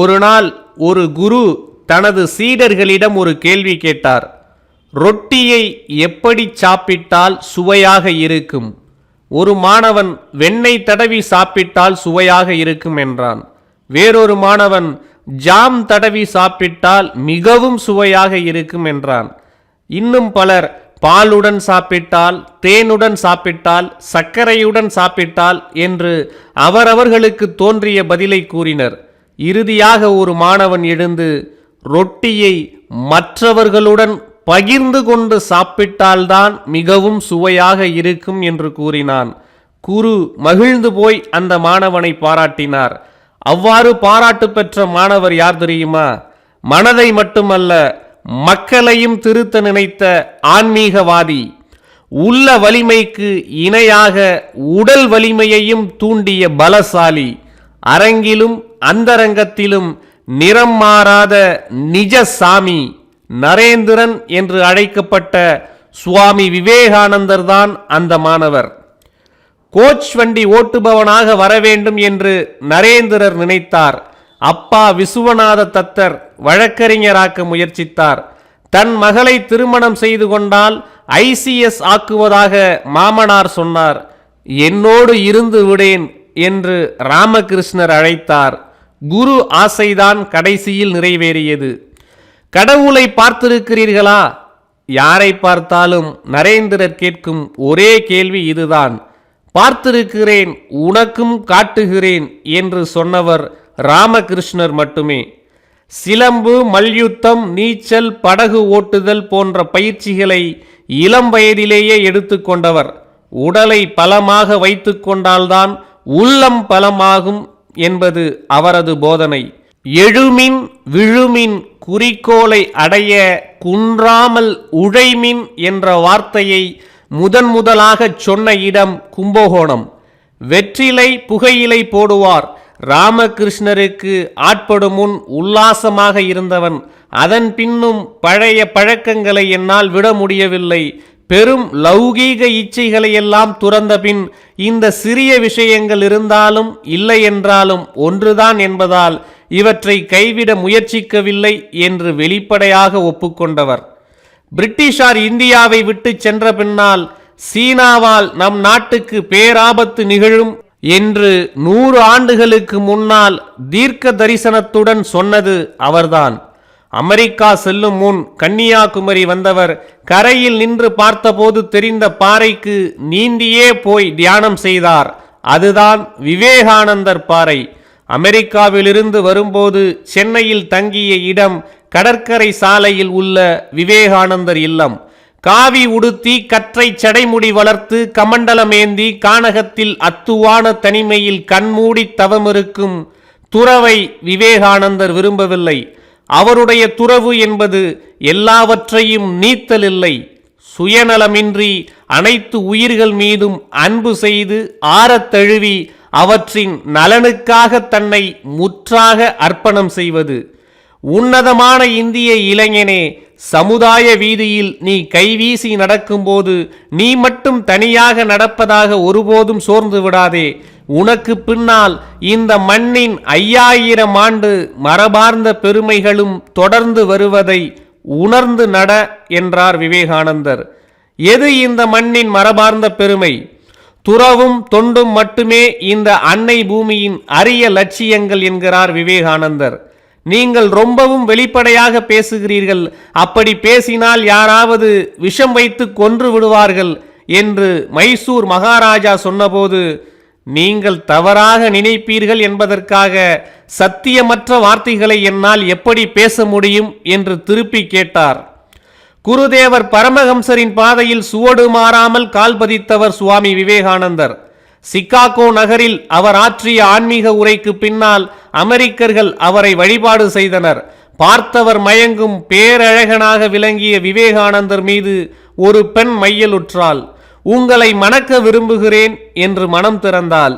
ஒரு நாள் ஒரு குரு தனது சீடர்களிடம் ஒரு கேள்வி கேட்டார் ரொட்டியை எப்படி சாப்பிட்டால் சுவையாக இருக்கும்? ஒரு மாணவன் வெண்ணெய் தடவி சாப்பிட்டால் சுவையாக இருக்கும் என்றான். வேறொரு மாணவன் ஜாம் தடவி சாப்பிட்டால் மிகவும் சுவையாக இருக்கும் என்றான். இன்னும் பலர் பாலுடன் சாப்பிட்டால் தேனுடன் சாப்பிட்டால் சர்க்கரையுடன் சாப்பிட்டால் என்று அவரவர்களுக்கு தோன்றிய பதிலை கூறினர். இறுதியாக ஒரு மாணவன் எழுந்து ரொட்டியை மற்றவர்களுடன் பகிர்ந்து கொண்டு சாப்பிட்டால்தான் மிகவும் சுவையாக இருக்கும் என்று கூறினான். குரு மகிழ்ந்து போய் அந்த மாணவனை பாராட்டினார். அவ்வாறு பாராட்டு பெற்ற மாணவர் யார் தெரியுமா? மனதை மட்டுமல்ல மக்களையும் திருத்த நினைத்த ஆன்மீகவாதி. உள்ள வலிமைக்கு இணையாக உடல் வலிமையையும் தூண்டிய பலசாலி. அரங்கிலும் அந்தரங்கத்திலும் நிறம் மாறாத நிஜ சாமி நரேந்திரன் என்று அழைக்கப்பட்ட சுவாமி விவேகானந்தர் தான் அந்த மாணவர். கோச் வண்டி ஓட்டுபவனாக வர வேண்டும் என்று நரேந்திரர் நினைத்தார். அப்பா விசுவநாத தத்தர் வழக்கறிஞராக்க முயற்சித்தார். தன் மகளை திருமணம் செய்து கொண்டால் ஐசிஎஸ் ஆக்குவதாக மாமனார் சொன்னார். என்னோடு இருந்து விடேன் என்று ராமகிருஷ்ணர் அழைத்தார். குரு ஆசைதான் கடைசியில் நிறைவேறியது. கடவுளை பார்த்திருக்கிறீர்களா? யாரை பார்த்தாலும் நரேந்திரர் கேட்கும் ஒரே கேள்வி இதுதான். பார்த்திருக்கிறேன் உனக்கும் காட்டுகிறேன் என்று சொன்னவர் ராமகிருஷ்ணர் மட்டுமே. சிலம்பு மல்யுத்தம் நீச்சல் படகு ஓட்டுதல் போன்ற பயிற்சிகளை இளம் வயதிலேயே எடுத்துக்கொண்டவர் உடலை பலமாக வைத்துக்கொண்டால்தான் உள்ளம் பலமாகும் என்பது அவரது போதனை. எழுமின் விழுமின் குறிக்கோளை அடைய குன்றாமல் உழைமின் என்ற வார்த்தையை முதன் முதலாகச் சொன்ன இடம் கும்பகோணம். வெற்றிலை புகையிலை போடுவார். ராமகிருஷ்ணருக்கு ஆட்படும் முன் உல்லாசமாக இருந்தவன். அதன் பின்னும் பழைய பழக்கங்களை என்னால் விட முடியவில்லை. பெரும் லௌகீக இச்சைகளை எல்லாம் துறந்த பின் இந்த சிறிய விஷயங்கள் இருந்தாலும் இல்லை என்றாலும் ஒன்றுதான் என்பதால் இவற்றை கைவிட முயற்சிக்கவில்லை என்று வெளிப்படையாக ஒப்புக்கொண்டவர். பிரிட்டிஷார் இந்தியாவை விட்டு சென்ற பின்னால் சீனாவால் நம் நாட்டுக்கு பேராபத்து நிகழும் என்று நூறு ஆண்டுகளுக்கு முன்னால் தீர்க்க தரிசனத்துடன் சொன்னது அவர்தான். அமெரிக்கா செல்லும் முன் கன்னியாகுமரி வந்தவர் கரையில் நின்று பார்த்தபோது தெரிந்த பாறைக்கு நீந்தியே போய் தியானம் செய்தார். அதுதான் விவேகானந்தர் பாறை. அமெரிக்காவிலிருந்து வரும்போது சென்னையில் தங்கிய இடம் கடற்கரை சாலையில் உள்ள விவேகானந்தர் இல்லம். காவி உடுத்தி கற்றை சடைமுடி வளர்த்து கமண்டலமேந்தி கானகத்தில் அத்துவான தனிமையில் கண்மூடி தவமிருக்கும் துறவை விவேகானந்தர் விரும்பவில்லை. அவருடைய துறவு என்பது எல்லாவற்றையும் நீத்தல் இல்லை சுயநலமின்றி அனைத்து உயிர்கள் மீதும் அன்பு செய்து ஆறத்தழுவி அவற்றின் நலனுக்காக தன்னை முற்றாக அர்ப்பணம் செய்வது. உன்னதமான இந்திய இளைஞனே சமுதாய வீதியில் நீ கைவீசி நடக்கும்போது நீ மட்டும் தனியாக நடப்பதாக ஒருபோதும் சோர்ந்து விடாதே. உனக்கு பின்னால் இந்த மண்ணின் ஐயாயிரம் ஆண்டு மரபார்ந்த பெருமைகளும் தொடர்ந்து வருவதை உணர்ந்து நட என்றார் விவேகானந்தர். எது இந்த மண்ணின் மரபார்ந்த பெருமை? துறவும் தொண்டும் மட்டுமே இந்த அன்னை பூமியின் அரிய லட்சியங்கள் என்கிறார் விவேகானந்தர். நீங்கள் ரொம்பவும் வெளிப்படையாக பேசுகிறீர்கள். அப்படி பேசினால் யாராவது விஷம் வைத்து கொன்று விடுவார்கள் என்று மைசூர் மகாராஜா சொன்னபோது நீங்கள் தவறாக நினைப்பீர்கள் என்பதற்காக சத்தியமற்ற வார்த்தைகளை என்னால் எப்படி பேச முடியும்? என்று திருப்பி கேட்டார். குருதேவர் பரமஹம்சரின் பாதையில் சுவடு மாறாமல் கால் பதித்தவர் சுவாமி விவேகானந்தர். சிக்காகோ நகரில் அவர் ஆற்றிய ஆன்மீக உரைக்கு பின்னால் அமெரிக்கர்கள் அவரை வழிபாடு செய்தனர். பார்த்தவர் மயங்கும் பேரழகனாக விளங்கிய விவேகானந்தர் மீது ஒரு பெண் மையலுற்றாள் உங்களை மணக்க விரும்புகிறேன் என்று மனம் திறந்தால்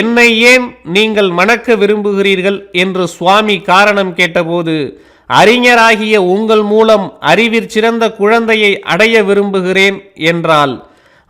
என்னை ஏன் நீங்கள் மணக்க விரும்புகிறீர்கள்? என்று சுவாமி காரணம் கேட்டபோது அறிஞராகிய உங்கள் மூலம் அறிவிற் சிறந்த குழந்தையை அடைய விரும்புகிறேன் என்றாள்.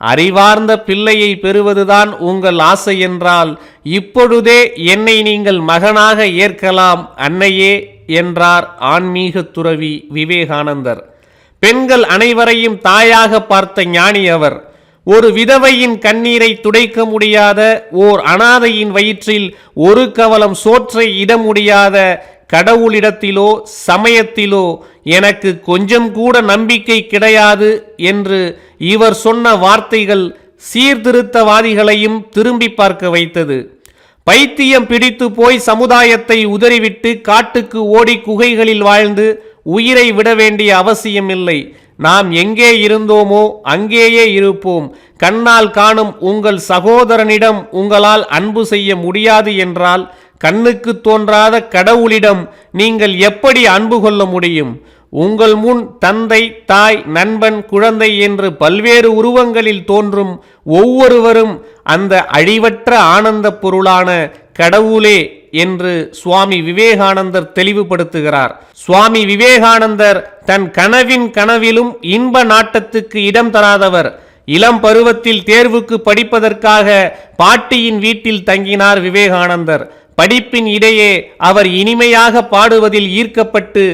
அறிவார்ந்த பிள்ளையை பெறுவதுதான் உங்கள் ஆசை என்றால் இப்பொழுதே என்னை நீங்கள் மகனாக ஏற்கலாம் அன்னையே என்றார் ஆன்மீக துறவி விவேகானந்தர். பெண்கள் அனைவரையும் தாயாக பார்த்த ஞானி அவர் ஒரு விதவையின் கண்ணீரை துடைக்க முடியாத ஓர் அனாதையின் வயிற்றில் ஒரு கவலம் சோற்றை இட முடியாத கடவுளிடத்திலோ சமயத்திலோ எனக்கு கொஞ்சம் கூட நம்பிக்கை கிடையாது என்று இவர் சொன்ன வார்த்தைகள் சீர்திருத்தவாதிகளையும் திரும்பி பார்க்க வைத்தது. பைத்தியம் பிடித்து போய் சமுதாயத்தை உதறிவிட்டு காட்டுக்கு ஓடி குகைகளில் வாழ்ந்து உயிரை விட வேண்டிய அவசியமில்லை. நாம் எங்கே இருந்தோமோ அங்கேயே இருப்போம். கண்ணால் காணும் உங்கள் சகோதரனிடம் உங்களால் அன்பு செய்ய முடியாது என்றால் கண்ணுக்கு தோன்றாத கடவுளிடம் நீங்கள் எப்படி அன்பு கொள்ள முடியும்? உங்கள் முன் தந்தை தாய் நண்பன் குழந்தை என்று பல்வேறு உருவங்களில் தோன்றும் ஒவ்வொருவரும் அந்த அழிவற்ற ஆனந்த பொருளான கடவுளே என்று சுவாமி விவேகானந்தர் தெளிவுபடுத்துகிறார். சுவாமி விவேகானந்தர் தன் கனவின் கனவிலும் இன்ப நாட்டத்துக்கு இடம் தராதவர். இளம் பருவத்தில் தேர்வுக்கு படிப்பதற்காக பாட்டியின் வீட்டில் தங்கினார் விவேகானந்தர். படிப்பின் இடையே அவர் இனிமையாக பாடுவதில் ஈர்க்கப்பட்டு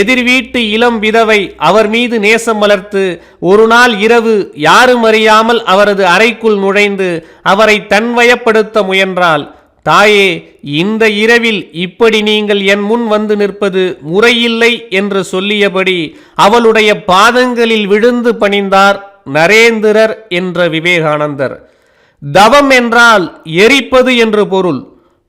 எதிர்வீட்டு இளம் விதவை அவர் மீது நேசம் வளர்த்து ஒரு நாள் இரவு யாரும் அறியாமல் அவரது அறைக்குள் நுழைந்து அவரை தன்வயப்படுத்த முயன்றாள். தாயே இந்த இரவில் இப்படி நீங்கள் என் முன் வந்து நிற்பது முறையில்லை என்று சொல்லியபடி அவளுடைய பாதங்களில் விழுந்து பணிந்தார் நரேந்திரர் என்ற விவேகானந்தர். தவம் என்றால் எரிப்பது என்று பொருள்.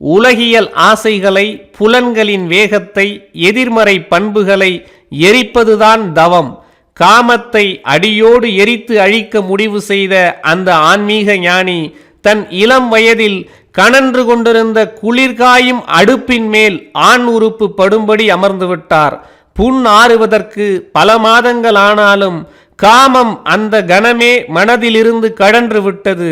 உலகியல் ஆசைகளை புலன்களின் வேகத்தை எதிர்மறை பண்புகளை எரிப்பதுதான் தவம். காமத்தை அடியோடு எரித்து அழிக்க முடிவு செய்த அந்த ஆன்மீக ஞானி தன் இளம் வயதில் கனன்று கொண்டிருந்த குளிர்காயும் அடுப்பின் மேல் ஆண் உறுப்பு படும்படி அமர்ந்துவிட்டார். புண் ஆறுவதற்கு பல மாதங்கள் ஆனாலும் காமம் அந்த கணமே மனதிலிருந்து கடன்று விட்டது.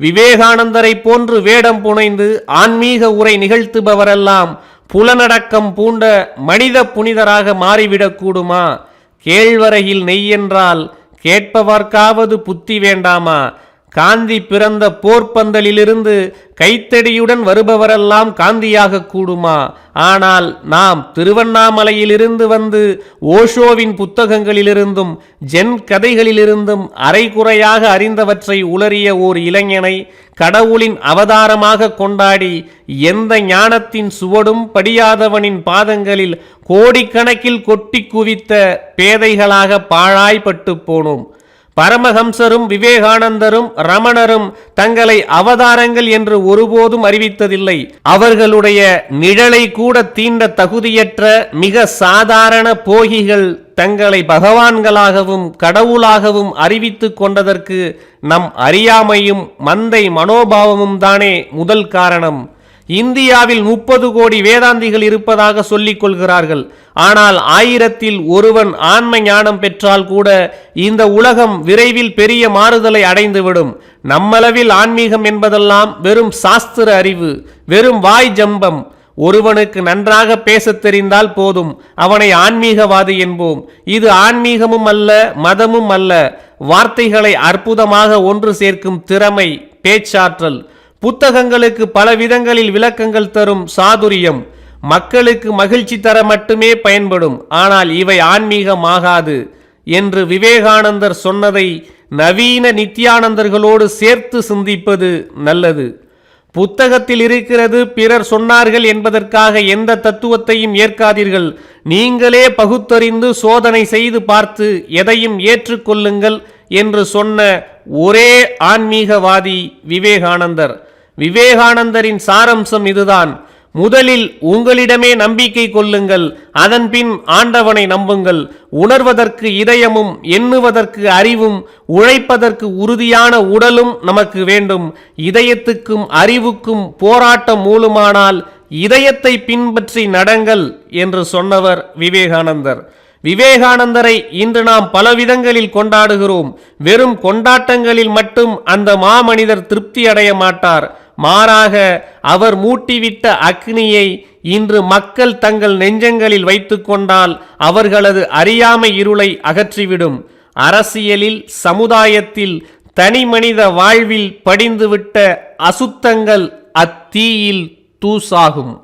விவேகானந்தரை போன்று வேடம் புனைந்து ஆன்மீக உரை நிகழ்த்துபவரெல்லாம் புலனடக்கம் பூண்ட மனித புனிதராக மாறிவிடக்கூடுமா? கேழ்வரகில் கேழ்வரையில் நெய் என்றால் கேட்பவர்க்காவது புத்தி வேண்டாமா? காந்தி பிறந்த போர்ப்பந்தலிலிருந்து கைத்தடியுடன் வருபவரெல்லாம் காந்தியாக கூடுமா? ஆனால் நாம் திருவண்ணாமலையிலிருந்து வந்து ஓஷோவின் புத்தகங்களிலிருந்தும் ஜென் கதைகளிலிருந்தும் அரைகுறையாக அறிந்தவற்றை உளறிய ஓர் இளைஞனை கடவுளின் அவதாரமாக கொண்டாடி எந்த ஞானத்தின் சுவடும் படியாதவனின் பாதங்களில் கோடிக்கணக்கில் கொட்டி குவித்த பேதைகளாக பாழாய்பட்டு போனோம். பரமஹம்சரும் விவேகானந்தரும் ரமணரும் தங்களை அவதாரங்கள் என்று ஒருபோதும் அறிவித்ததில்லை. அவர்களுடைய நிழலை கூட தீண்ட தகுதியற்ற மிக சாதாரண போகிகள் தங்களை பகவான்களாகவும் கடவுளாகவும் அறிவித்துக் கொண்டதற்கு நம் அறியாமையும் மந்தை மனோபாவமும் தானே முதல் காரணம். இந்தியாவில் முப்பது கோடி வேதாந்திகள் இருப்பதாக சொல்லிக் கொள்கிறார்கள். ஆனால் ஆயிரத்தில் ஒருவன் ஆண்மை ஞானம் பெற்றால் கூட இந்த உலகம் விரைவில் பெரிய மாறுதலை அடைந்துவிடும். நம்மளவில் ஆன்மீகம் என்பதெல்லாம் வெறும் சாஸ்திர அறிவு வெறும் வாய் ஜம்பம். ஒருவனுக்கு நன்றாக பேசத் தெரிந்தால் போதும் அவனை ஆன்மீகவாதி என்போம். இது ஆன்மீகமும் அல்ல மதமும் அல்ல. வார்த்தைகளை அற்புதமாக ஒன்று சேர்க்கும் திறமை பேச்சாற்றல். புத்தகங்களுக்கு பல விதங்களில் விளக்கங்கள் தரும் சாதுரியம். மக்களுக்கு மகிழ்ச்சி தர மட்டுமே பயன்படும். ஆனால் இவை ஆன்மீகமாகாது என்று விவேகானந்தர் சொன்னதை நவீன நித்தியானந்தர்களோடு சேர்த்து சிந்திப்பது நல்லது. புத்தகத்தில் இருக்கிறது பிறர் சொன்னார்கள் என்பதற்காக எந்த தத்துவத்தையும் ஏற்காதீர்கள். நீங்களே பகுத்தறிந்து சோதனை செய்து பார்த்து எதையும் ஏற்றுக்கொள்ளுங்கள் என்று சொன்ன ஒரே ஆன்மீகவாதி விவேகானந்தர். விவேகானந்தரின் சாரம்சம் இதுதான். முதலில் உங்களிடமே நம்பிக்கை கொள்ளுங்கள் அதன்பின் ஆண்டவனை நம்புங்கள். உணர்வதற்கு இதயமும் எண்ணுவதற்கு அறிவும் உழைப்பதற்கு உறுதியான உடலும் நமக்கு வேண்டும். இதயத்துக்கும் அறிவுக்கும் போராட்டம் மூலமானால் இதயத்தை பின்பற்றி நடங்கள் என்று சொன்னவர் விவேகானந்தர். விவேகானந்தரை இன்று நாம் பல விதங்களில் கொண்டாடுகிறோம். வெறும் கொண்டாட்டங்களில் மட்டும் அந்த மாமனிதர் திருப்தி அடைய மாட்டார். மாறாக அவர் மூட்டிவிட்ட அக்னியை இன்று மக்கள் தங்கள் நெஞ்சங்களில் வைத்துக்கொண்டால் அவர்களது அறியாமை இருளை அகற்றிவிடும். அரசியலில் சமுதாயத்தில் தனி மனித வாழ்வில் படிந்துவிட்ட அசுத்தங்கள் அத்தீயில் தூசாகும்.